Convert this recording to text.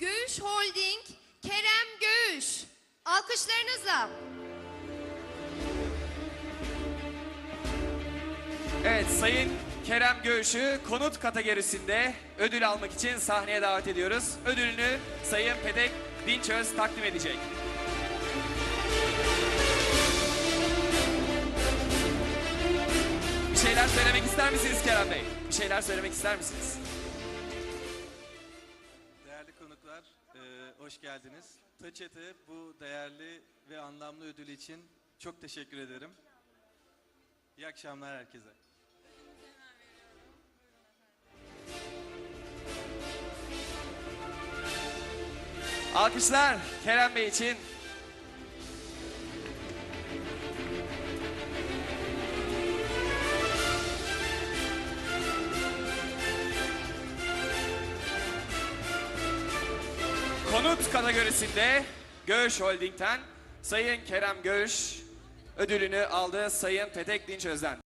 Göğüş Holding Kerem Göğüş. Alkışlarınızla. Evet Sayın Kerem Göğüş'ü konut kategorisinde ödül almak için sahneye davet ediyoruz. Ödülünü Sayın Pedek Dinçöz takdim edecek. Bir şeyler söylemek ister misiniz Kerem Bey? Bir şeyler söylemek ister misiniz? Konuklar, e, hoş geldiniz. Taçet'e bu değerli ve anlamlı ödül için çok teşekkür ederim. İyi akşamlar herkese. Alkışlar Kerem Bey için. Konut kategorisinde Göğüş Holding'den Sayın Kerem Göğüş ödülünü aldı Sayın Petek Dinçöz'den.